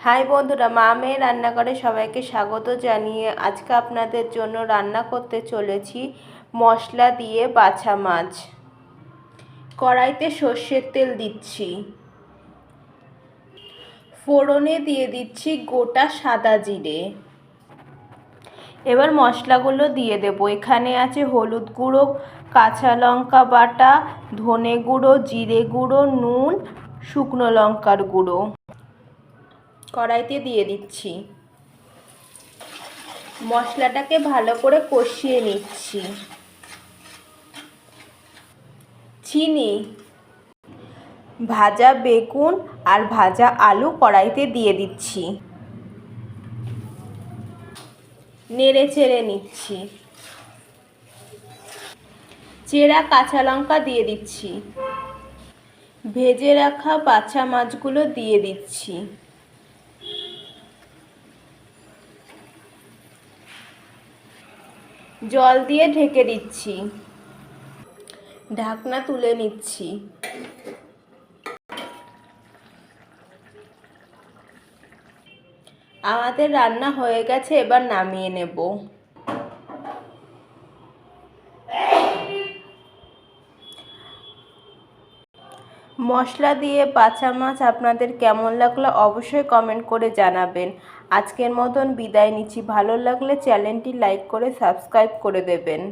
High বন্ধুরা, মা মেয়ে রান্নাঘরে সবাইকে স্বাগত জানিয়ে আজকে আপনাদের জন্য রান্না করতে চলেছি মশলা দিয়ে বাছা মাছ। কড়াইতে সর্ষের তেল দিচ্ছি। ফোড়নে দিয়ে দিচ্ছি গোটা সাদা জিরে। এবার মশলাগুলো দিয়ে দেব। এখানে আছে হলুদ গুঁড়ো, কাঁচা লঙ্কা বাটা, ধনে গুঁড়ো, জিরে গুঁড়ো, নুন, শুকনো লঙ্কার গুঁড়ো। কড়াইতে দিয়ে দিচ্ছি। মশলাটাকে ভালো করে কষিয়ে নিচ্ছি। চিনি, ভাজা বেগুন আর ভাজা আলু কড়াইতে দিয়ে দিচ্ছি। নেড়ে চেড়ে নিচ্ছি। চেরা কাঁচা লঙ্কা দিয়ে দিচ্ছি। ভেজে রাখা বাছা মাছগুলো দিয়ে দিচ্ছি। জল দিয়ে ঢেকে দিচ্ছি। ঢাকনা তুলে নিচ্ছি। আমাদের রান্না হয়ে গেছে এবার নামিয়ে নেব। মশলা দিয়ে পাচা মাছ আপনাদের কেমন লাগল অবশ্যই কমেন্ট করে জানাবেন। আজকের মতন বিদায় নিচ্ছি। ভালো লাগলে চ্যানেলটি লাইক করে সাবস্ক্রাইব করে দেবেন।